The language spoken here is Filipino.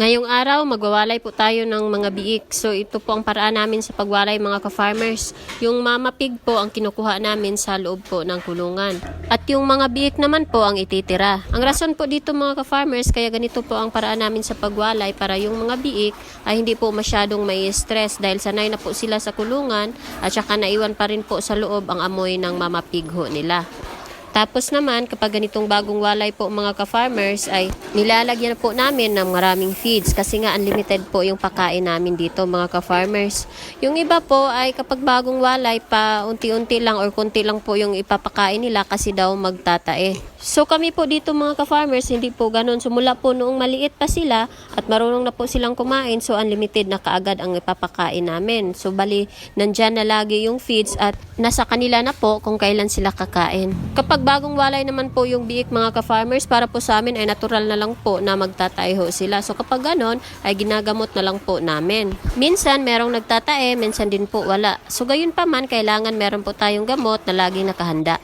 Ngayong araw, magwawalay po tayo ng mga biik. So ito po ang paraan namin sa pagwalay mga ka-farmers. Yung mama pig po ang kinukuha namin sa loob po ng kulungan. At yung mga biik naman po ang ititira. Ang rason po dito mga ka-farmers, kaya ganito po ang paraan namin sa pagwalay para yung mga biik ay hindi po masyadong may stress dahil sanay na po sila sa kulungan at saka naiwan pa rin po sa loob ang amoy ng mama pig ho nila. Tapos naman, kapag ganitong bagong walay po mga ka-farmers, ay nilalagyan po namin ng maraming feeds kasi nga unlimited po yung pakain namin dito mga ka-farmers. Yung iba po ay kapag bagong walay pa unti-unti lang or konti lang po yung ipapakain nila kasi daw magtatae. So kami po dito mga ka-farmers, hindi po ganun. Sumula po noong maliit pa sila at marunong na po silang kumain, so unlimited na kaagad ang ipapakain namin. So bali, nandyan na lagi yung feeds at nasa kanila na po kung kailan sila kakain. Kapag bagong walay naman po yung biik mga ka-farmers, para po sa amin ay natural na lang po na magtatae ho sila. So kapag ganon, ay ginagamot na lang po namin. Minsan merong nagtatae, minsan din po wala. So gayon pa man, kailangan meron po tayong gamot na laging nakahanda.